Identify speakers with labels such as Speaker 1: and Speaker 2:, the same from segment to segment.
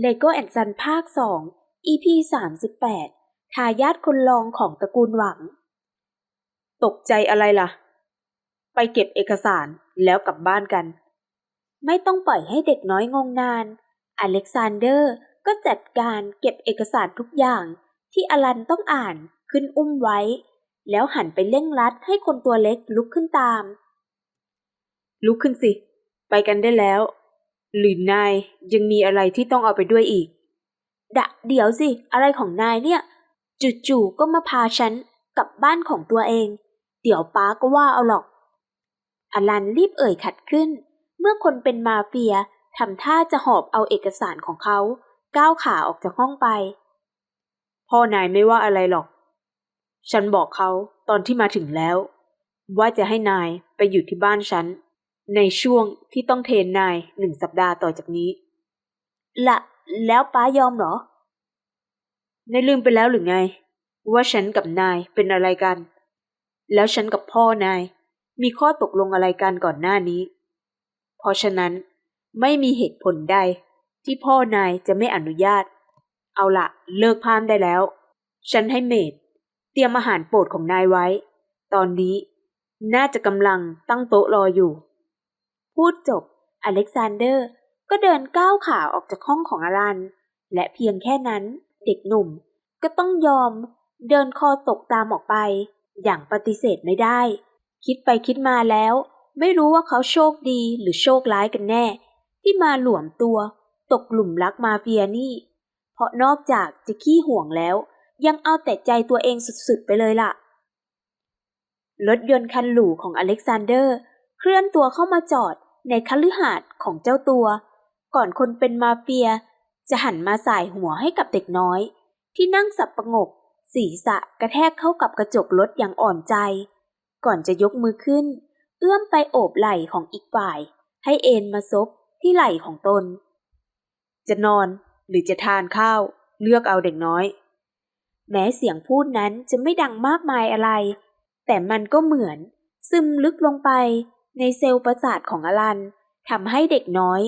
Speaker 1: เลโก้แอนซันภาค 2 EP 38 ทายาทคนรองของตระกูลหวัง
Speaker 2: ตกใจอะไรล่ะ ไปเก็บเอกสารแล้วกลับบ้านกัน
Speaker 1: ไม่ต้องปล่อยให้เด็กน้อยงงนาน อเล็กซานเดอร์ก็จัดการเก็บเอกสารทุกอย่างที่อลันต้องอ่านขึ้นอุ้มไว้ แล้วหันไปเร่งรัดให้คนตัวเล็กลุกขึ้นตาม
Speaker 2: ลุกขึ้นสิ ไปกันได้แล้ว หรือนายยังมีอะไรที่ต้องเอาไปด้วยอีก
Speaker 1: ดะเดี๋ยวสิ อะไรของนายเนี่ย จู่ๆก็มาพาฉันกลับบ้านของตัวเอง เดี๋ยวป้าก็ว่าเอาหรอก อลันรีบเอ่ยขัดขึ้น เมื่อคนเป็นมาเฟียทำท่าจะหอบเอาเอกสารของเขา ก้าวขาออกจากห้องไป
Speaker 2: พ่อนายไม่ว่าอะไรหรอก ฉันบอกเขาตอนที่มาถึงแล้ว ว่าจะให้นายไปอยู่ที่บ้านฉัน ในช่วงที่ต้องเทรนนายหนึ่งสัปดาห์ต่อจากนี้
Speaker 1: ละแล้วป้ายอมเหรอ
Speaker 2: นายลืมไปแล้วหรือไง ว่าฉันกับนายเป็นอะไรกัน แล้วฉันกับพ่อนาย มีข้อตกลงอะไรกันก่อนหน้านี้ เพราะฉะนั้นไม่มีเหตุผลใด ที่พ่อนายจะไม่อนุญาต เอาละเลิกพามได้แล้ว ฉันให้เมดเตรียมอาหารโปรดของนายไว้ ตอนนี้น่าจะกำลังตั้งโต๊ะรออยู่
Speaker 1: พูดจบ อเล็กซานเดอร์ก็เดินก้าวขาออกจากห้องของอารัน และเพียงแค่นั้นเด็กหนุ่มก็ต้องยอมเดินคอตกตามออกไป อย่างปฏิเสธไม่ได้ คิดไปคิดมาแล้ว ไม่รู้ว่าเขาโชคดีหรือโชคร้ายกันแน่ ที่มาหลวมตัว ตกหลุมรักมาเฟียนี่ เพราะนอกจากจะขี้ห่วงแล้ว ยังเอาแต่ใจตัวเองสุดๆไปเลยล่ะ รถยนต์คันหรูของอเล็กซานเดอร์ เคลื่อนตัวเข้ามาจอด ในคฤหาสน์ของเจ้าตัว ก่อนคนเป็นมาเฟีย จะหันมาสายหัวให้กับเด็กน้อย ที่นั่งสับประงก ศีรษะกระแทกเข้ากับกระจกรถอย่างอ่อนใจ ก่อนจะยกมือขึ้น เอื้อมไปโอบไหล่ของอีกฝ่าย ให้เอ็นมาซบที่ไหล่ของตน
Speaker 2: จะนอนหรือจะทานข้าว เลือกเอาเด็กน้อย
Speaker 1: แม้เสียงพูดนั้นจะไม่ดังมากมายอะไร แต่มันก็เหมือน ซึมลึกลงไป ในเซลล์ประสาทของอลันทำให้เด็กน้อย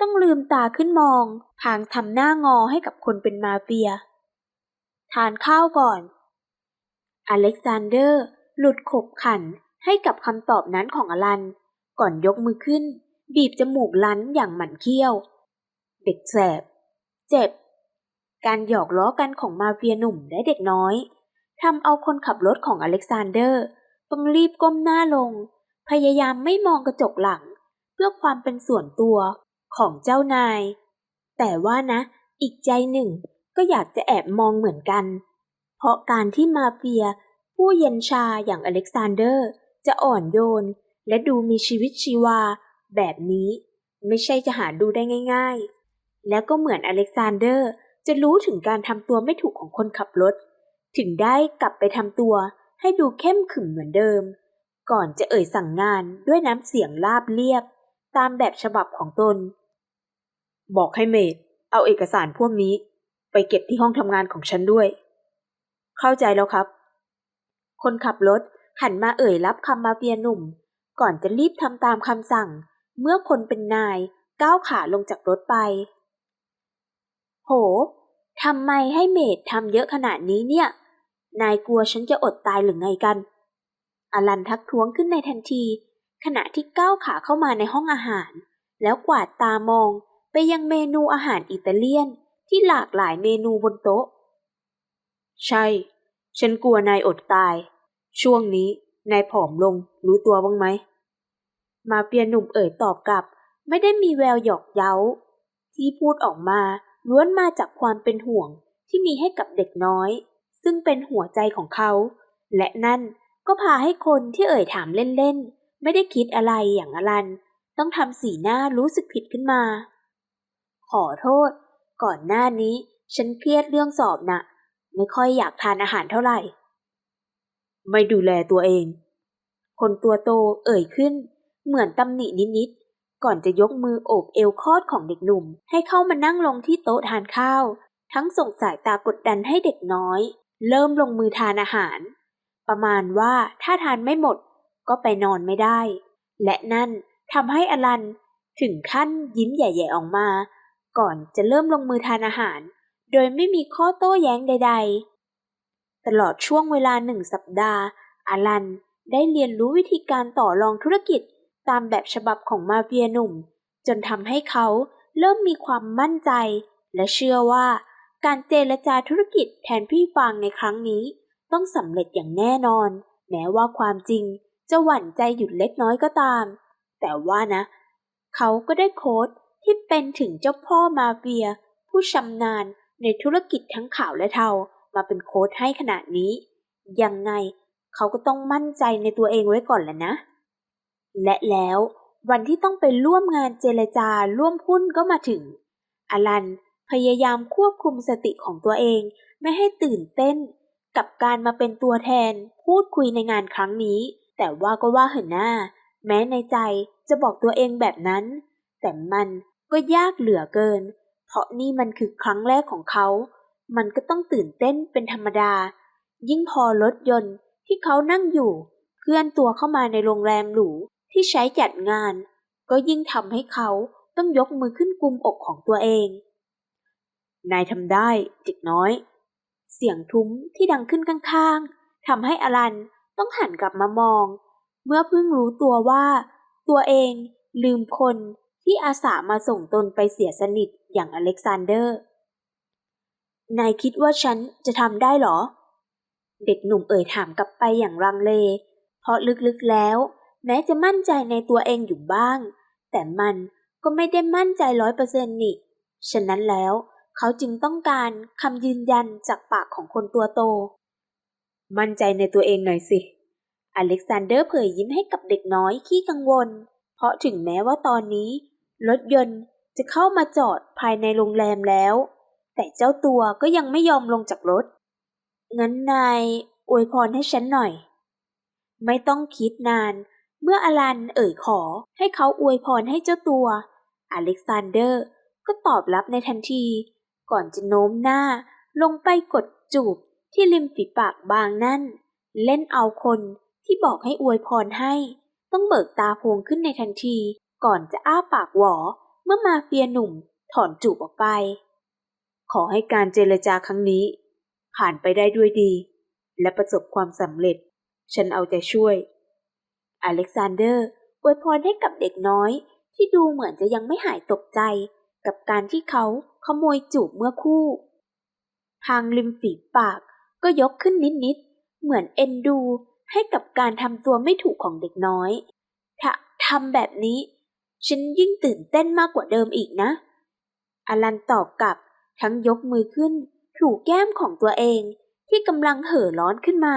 Speaker 1: ต้องลืมตาขึ้นมองพางทำหน้างอให้กับคนเป็นมาเฟีย ทานข้าวก่อน อเล็กซานเดอร์ หลุดขบขันให้กับคำตอบนั้นของอลัน ก่อนยกมือขึ้น บีบจมูกลั้นอย่างหมันเคี้ยว เด็กแสบ เจ็บ การหยอกล้อกันของมาเฟียหนุ่มและเด็กน้อยทำเอาคนขับรถของอเล็กซานเดอร์ ต้องรีบก้มหน้าลง พยายามไม่มองกระจกหลัง เพื่อความเป็นส่วนตัวของเจ้านาย แต่ว่านะ อีกใจหนึ่งก็อยากจะแอบมองเหมือนกัน เพราะการที่มาเฟีย ผู้เย็นชาอย่างอเล็กซานเดอร์ จะอ่อนโยน และดูมีชีวิตชีวา แบบนี้ ไม่ใช่จะหาดูได้ง่าย ๆ แล้วก็เหมือนอเล็กซานเดอร์จะรู้ถึงการทำตัวไม่ถูกของคนขับรถ ถึงได้กลับไปทำตัวให้ดูเข้มขึมเหมือนเดิม ก่อนจะเอ่ยสั่งงานด้วยน้ำเสียงราบเรียบ ตามแบบฉบับของตน
Speaker 2: บอกให้เมดเอาเอกสารพวกนี้ ไปเก็บที่ห้องทำงานของฉันด้วย เข้าใจแล้วครับ
Speaker 1: คนขับรถหันมาเอ่ยรับคำมาเฟียหนุ่ม ก่อนจะรีบทำตามคำสั่ง เมื่อคนเป็นนายก้าวขาลงจากรถไป โหทำไมให้เมดทำเยอะขนาดนี้เนี่ย นายกลัวฉันจะอดตายหรือไงกัน อลันทักท้วงขึ้นในทันที ขณะที่ก้าวขาเข้ามาในห้องอาหาร แล้วกวาดตามองไปยังเมนูอาหารอิตาเลียนที่หลากหลายเมนูบนโต๊ะ
Speaker 2: ใช่ ฉันกลัวนายอดตาย ช่วงนี้นายผอมลงรู้ตัวบ้างไหม
Speaker 1: มาเปียหนุ่มเอ่ยตอบกลับ ไม่ได้มีแววหยอกเย้า ที่พูดออกมาล้วนมาจากความเป็นห่วงที่มีให้กับเด็กน้อย ซึ่งเป็นหัวใจของเขา และนั่น ก็พาให้คนที่เอ่ยถามเล่นๆ ไม่ได้คิดอะไรอย่างอลัน ต้องทำสีหน้ารู้สึกผิดขึ้นมา ขอโทษ ก่อนหน้านี้ฉันเครียดเรื่องสอบนะ่ะ ไม่ค่อยอยากทานอาหารเท่าไหร่
Speaker 2: ไม่ดูแลตัวเอง
Speaker 1: คนตัวโตเอ่ยขึ้น เหมือนตำหนินิดๆ ก่อนจะยกมือโอบเอวคอดของเด็กหนุ่ม ให้เข้ามานั่งลงที่โต๊ะทานข้าว ทั้งส่งสายตากดดันให้เด็กน้อย เริ่มลงมือทานอาหาร ประมาณว่าถ้าทานไม่หมดก็ไปนอนไม่ได้ และนั่นทำให้อลันถึงขั้นยิ้มใหญ่ๆออกมา ก่อนจะเริ่มลงมือทานอาหาร โดยไม่มีข้อโต้แย้งใด ๆ ตลอดช่วงเวลาหนึ่งสัปดาห์ อลันได้เรียนรู้วิธีการต่อรองธุรกิจตามแบบฉบับของมาเฟียหนุ่ม จนทำให้เขาเริ่มมีความมั่นใจ และเชื่อว่าการเจรจาธุรกิจแทนพี่ฟางในครั้งนี้ ต้องสำเร็จอย่างแน่นอน แม้ว่าความจริงจะหวั่นใจหยุดเล็กน้อยก็ตาม แต่ว่านะ เขาก็ได้โค้ดที่เป็นถึงเจ้าพ่อมาเฟีย ผู้ชำนาญในธุรกิจทั้งขาวและเทามาเป็นโค้ดให้ขนาดนี้ ยังไงเขาก็ต้องมั่นใจในตัวเองไว้ก่อนแหละนะ และแล้ววันที่ต้องไปร่วมงานเจรจาร่วมหุ้นก็มาถึง อลันพยายามควบคุมสติของตัวเอง ไม่ให้ตื่นเต้น กับการมาเป็นตัวแทนพูดคุยในงานครั้งนี้ แต่ว่าก็ว่าเหินหน้า แม้ในใจจะบอกตัวเองแบบนั้น แต่มันก็ยากเหลือเกิน เพราะนี่มันคือครั้งแรกของเขา มันก็ต้องตื่นเต้นเป็นธรรมดา ยิ่งพอรถยนต์ที่เขานั่งอยู่เคลื่อนตัวเข้ามาในโรงแรมหรูที่ใช้จัดงาน ก็ยิ่งทำให้เขาต้องยกมือขึ้นกุมอกของตัวเอง
Speaker 2: นายทำได้เด็กน้อย
Speaker 1: เสียงทุ้มที่ดังขึ้นข้างๆทำให้อลันต้องหันกลับมามอง เมื่อเพิ่งรู้ตัวว่า ตัวเองลืมคนที่อาสามาส่งตนไปเสียสนิทอย่างอเล็กซานเดอร์ นายคิดว่าฉันจะทำได้หรอ เด็กหนุ่มเอ่ยถามกลับไปอย่างรังเล เพราะลึกๆแล้ว แม้จะมั่นใจในตัวเองอยู่บ้าง แต่มันก็ไม่ได้มั่นใจร้อยเปอร์เซ็นต์นี่ ฉะนั้นแล้ว เขาจึงต้องการคำยืนยันจากปากของคนตัวโต
Speaker 2: มั่นใจในตัวเองหน่อยสิ
Speaker 1: อเล็กซานเดอร์เผยยิ้มให้กับเด็กน้อยขี้กังวล เพราะถึงแม้ว่าตอนนี้ รถยนต์จะเข้ามาจอดภายในโรงแรมแล้ว แต่เจ้าตัวก็ยังไม่ยอมลงจากรถ งั้นนายอวยพรให้ฉันหน่อย ไม่ต้องคิดนาน เมื่ออลันเอ่ยขอให้เขาอวยพรให้เจ้าตัว อเล็กซานเดอร์ก็ตอบรับในทันที ก่อนจะโน้มหน้าลงไปกดจูบที่ริมฝีปากบางนั่น เล่นเอาคนที่บอกให้อวยพรให้ ต้องเบิกตาโพงขึ้นในทันที ก่อนจะอ้าปากหวอ เมื่อมาเฟียหนุ่มถอนจูบออกไป
Speaker 2: ขอให้การเจรจาครั้งนี้ ผ่านไปได้ด้วยดี และประสบความสำเร็จ ฉันเอาใจช่วย
Speaker 1: อเล็กซานเดอร์อวยพรให้กับเด็กน้อยที่ดูเหมือนจะยังไม่หายตกใจ กับการที่เขาขโมยจูบเมื่อคู่ ทางริมฝีปากก็ยกขึ้นนิดๆ เหมือนเอ็นดูให้กับการทำตัวไม่ถูกของเด็กน้อย ถ้าทำแบบนี้ ฉันยิ่งตื่นเต้นมากกว่าเดิมอีกนะ อลันตอบกลับทั้งยกมือขึ้น ถูแก้มของตัวเองที่กำลังเห่อร้อนขึ้นมา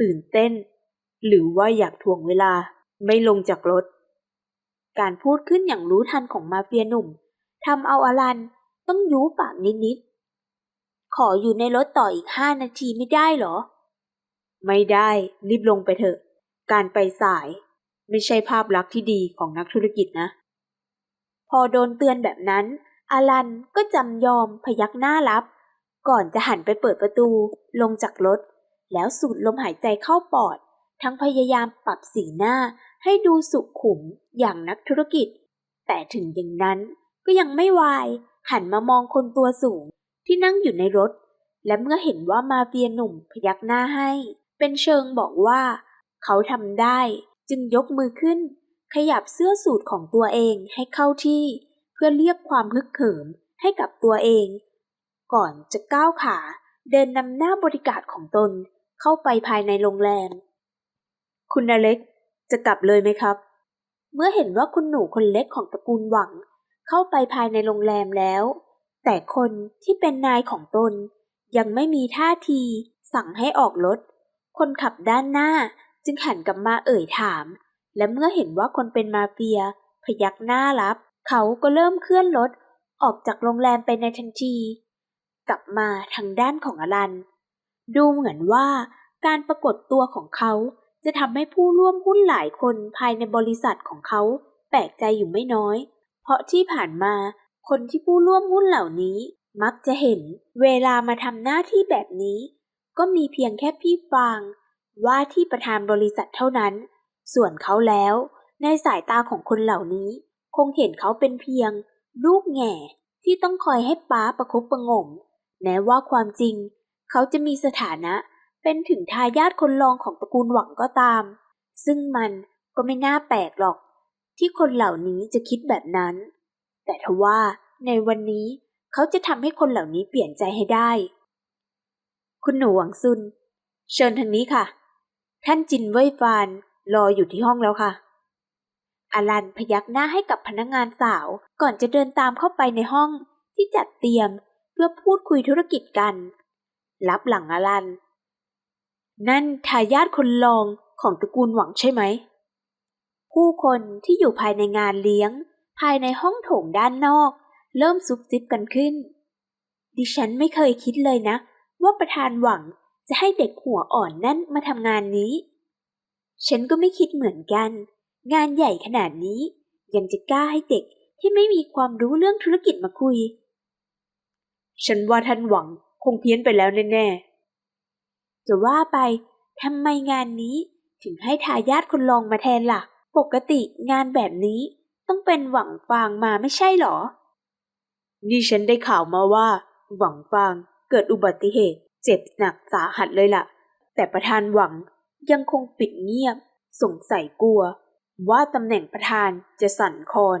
Speaker 2: ตื่นเต้น หรือว่าอยากถ่วงเวลาไม่ลงจากรถ
Speaker 1: การพูดขึ้นอย่างรู้ทันของมาเฟียหนุ่มทำเอาอลันต้องยูปากนิดๆ ขออยู่ในรถต่ออีกห้านาทีไม่ได้เหรอ
Speaker 2: ไม่ได้รีบลงไปเถอะ การไปสาย ไม่ใช่ภาพลักษณ์ที่ดีของนักธุรกิจนะ
Speaker 1: พอโดนเตือนแบบนั้น อลันก็จำยอมพยักหน้ารับ ก่อนจะหันไปเปิดประตู ลงจากรถ แล้วสูดลมหายใจเข้าปอด ทั้งพยายามปรับสีหน้า ให้ดูสุขุมอย่างนักธุรกิจ แต่ถึงอย่างนั้นก็ยังไม่วาย หันมามองคนตัวสูงที่นั่งอยู่ในรถ และเมื่อเห็นว่ามาเฟียหนุ่มพยักหน้าให้ เป็นเชิงบอกว่า เขาทำได้จึงยกมือขึ้น ขยับเสื้อสูทของตัวเองให้เข้าที่ เพื่อเรียกความฮึกเหิมให้กับตัวเอง ก่อนจะก้าวขาเดินนำหน้าบริการของตนเข้าไปภายในโรงแรม
Speaker 2: คุณอเล็ก จะกลับเลยไหมครับ
Speaker 1: เมื่อเห็นว่าคุณหนูคนเล็กของตระกูลหวัง เข้าไปภายในโรงแรมแล้ว แต่คนที่เป็นนายของตน ยังไม่มีท่าทีสั่งให้ออกรถ คนขับด้านหน้าจึงหันกลับมาเอ่ยถาม และเมื่อเห็นว่าคนเป็นมาเฟีย พยักหน้ารับ เขาก็เริ่มเคลื่อนรถออกจากโรงแรมไปในทันที กลับมาทางด้านของอลัน ดูเหมือนว่าการปรากฏตัวของเขา จะทำให้ผู้ร่วมหุ้นหลายคนภายในบริษัทของเขาแปลกใจอยู่ไม่น้อย เพราะที่ผ่านมาคนที่ผู้ร่วมหุ้นเหล่านี้มักจะเห็นเวลามาทำหน้าที่แบบนี้ ก็มีเพียงแค่พี่ฟาง ว่าที่ประธานบริษัทเท่านั้น ส่วนเขาแล้ว ในสายตาของคนเหล่านี้ คงเห็นเขาเป็นเพียง ลูกแง่ที่ต้องคอยให้ป้าประคบประงม แม้ว่าความจริง เขาจะมีสถานะ เป็นถึงทายาทคนรองของตระกูลหวังก็ตาม ซึ่งมันก็ไม่น่าแปลกหรอก ที่คนเหล่านี้จะคิดแบบนั้น แต่ทว่าในวันนี้เขาจะทำให้คนเหล่านี้เปลี่ยนใจให้ได้ คุณหนูหวังซุน เชิญทางนี้ค่ะ ท่านจินเว่ยฟานรออยู่ที่ห้องแล้วค่ะ อาลันพยักหน้าให้กับพนักงานสาวก่อนจะเดินตามเข้าไปในห้องที่จัดเตรียมเพื่อพูดคุยธุรกิจกัน รับหลังอาลัน นั่นทายาทคนรองของตระกูลหวังใช่ไหม ผู้คนที่อยู่ภายในงานเลี้ยง ภายในห้องโถงด้านนอก เริ่มซุบซิบกันขึ้น ดิฉันไม่เคยคิดเลยนะ ว่าประธานหวังจะให้เด็กหัวอ่อนนั่นมาทำงานนี้ ฉันก็ไม่คิดเหมือนกัน งานใหญ่ขนาดนี้ ยังจะกล้าให้เด็กที่ไม่มีความรู้เรื่องธุรกิจมาคุย
Speaker 2: ฉันว่าท่านหวังคงเพี้ยนไปแล้วแน่ๆ
Speaker 1: จะว่าไปทำไมงานนี้ถึงให้ทายาทคนรองมาแทนล่ะ ปกติงานแบบนี้ต้องเป็นหวังฟางมาไม่ใช่หรอ
Speaker 2: นี่ฉันได้ข่าวมาว่า หวังฟางเกิดอุบัติเหตุ เจ็บหนักสาหัสเลยล่ะ แต่ประธานหวังยังคงปิดเงียบ สงสัยกลัว ว่าตำแหน่งประธานจะสั่นคลอน